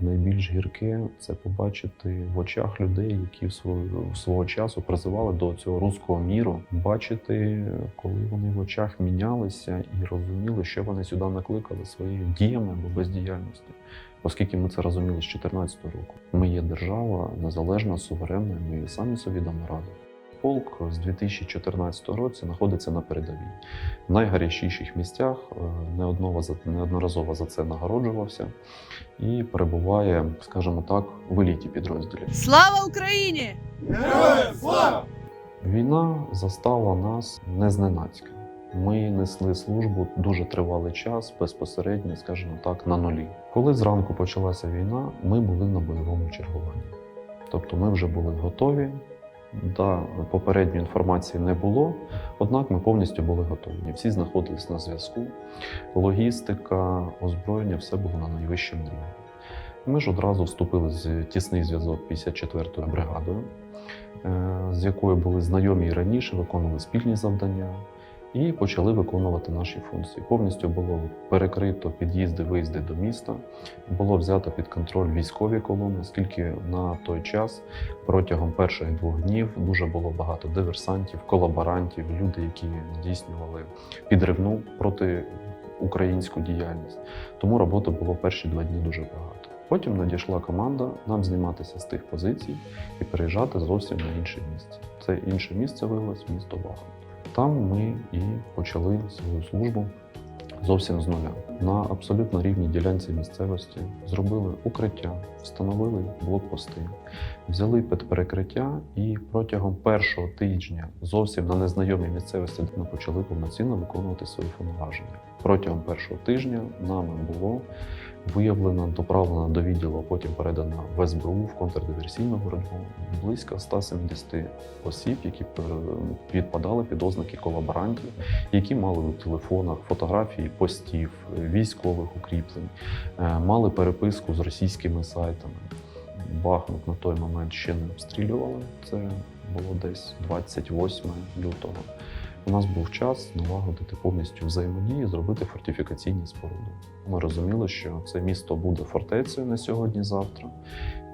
найбільш гірке це побачити в очах людей, які в свого, свого часу призивали до цього руського міру, бачити, коли вони в очах мінялися і розуміли, що вони сюди накликали своїми діями або бездіяльністю. Оскільки ми це розуміли з 2014 року. Ми є держава незалежна, суверенна, ми самі собі дамо раду. Полк з 2014 року знаходиться на передовій в найгарячіших місцях, е, неодноразово за це нагороджувався і перебуває, скажімо так, в еліті підрозділів. Слава Україні! Героям слава! Війна застала нас не зненацька. Ми несли службу дуже тривалий час, безпосередньо, скажімо так, на нулі. Коли зранку почалася війна, ми були на бойовому чергуванні. Тобто ми вже були готові. Да, попередньої інформації не було, однак ми повністю були готові. Всі знаходились на зв'язку. Логістика, озброєння все було на найвищому рівні. Ми ж одразу вступили в тісний зв'язок 54-ю бригадою, е, з якою були знайомі і раніше, виконували спільні завдання і почали виконувати наші функції. Повністю було перекрито під'їзди, виїзди до міста, було взято під контроль військові колони, оскільки на той час протягом перших двох днів дуже було багато диверсантів, колаборантів, люди, які здійснювали підривну проти українську діяльність. Тому роботи було перші два дні дуже багато. Потім надійшла команда нам зніматися з тих позицій і переїжджати зовсім на інше місце. Це інше місце виявилось місто Бахмут. Там ми і почали свою службу зовсім з нуля. На абсолютно рівній ділянці місцевості зробили укриття, встановили блокпости, взяли під перекриття і протягом першого тижня зовсім на незнайомій місцевості ми почали повноцінно виконувати свої повноваження. Протягом першого тижня нами було виявлено, доправлено до відділу, а потім передано в СБУ в контрдиверсійну боротьбу близько 170 осіб, які пер- підпадали під ознаки колаборантів, які мали у телефонах фотографії постів, е, військових укріплень, е, мали переписку з російськими сайтами. Бахмут на той момент ще не обстрілювали. Це було десь 28 лютого. У нас був час налагодити повністю взаємодію, зробити фортифікаційні споруди. Ми розуміли, що це місто буде фортецею на сьогодні-завтра,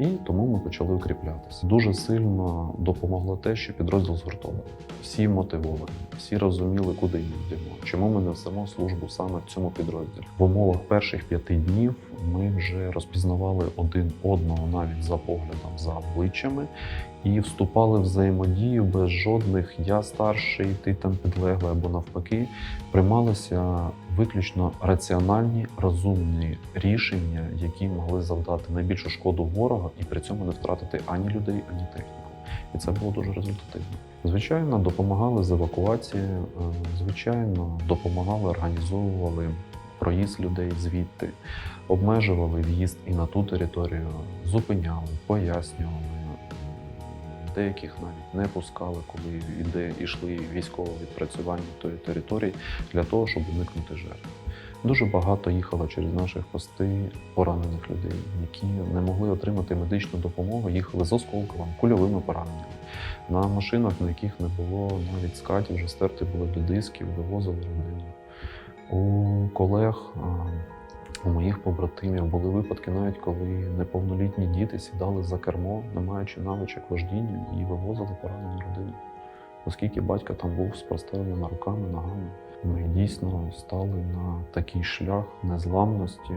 і тому ми почали укріплятися. Дуже сильно допомогло те, що підрозділ згуртований. Всі мотивовані, всі розуміли, куди ми йдемо. Чому ми несемо службу саме в цьому підрозділі? В умовах перших п'яти днів ми вже розпізнавали один одного навіть за поглядом, за обличчями, і вступали в взаємодію без жодних я старший, ти там підлеглий або навпаки. Приймалися виключно раціональні, розумні рішення, які могли завдати найбільшу шкоду ворога і при цьому не втратити ані людей, ані техніку. І це було дуже результативно. Звичайно, допомагали з евакуацією, е, звичайно, допомагали, організовували проїзд людей звідти, обмежували в'їзд і на ту територію, зупиняли, пояснювали. Деяких навіть не пускали, коли іде йшли військове відпрацювання тої території для того, щоб уникнути жертв. Дуже багато їхало через наші пости поранених людей, які не могли отримати медичну допомогу, їхали з осколковими, кульовими пораненнями. На машинах, на яких не було навіть скатів, вже стерти були до дисків, вивозили родину. У колег, у моїх побратимів були випадки, навіть коли неповнолітні діти сідали за кермо, не маючи навичок вождіння, і вивозили поранену родину. Оскільки батько там був з простреленими руками, ногами, ми дійсно стали на такий шлях незламності,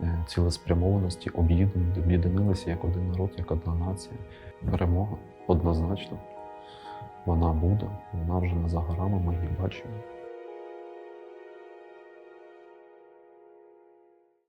е, цілеспрямованості, об'єдналися як один народ, як одна нація. Перемога однозначно. Вона буде, вона вже не за горами, ми її бачимо.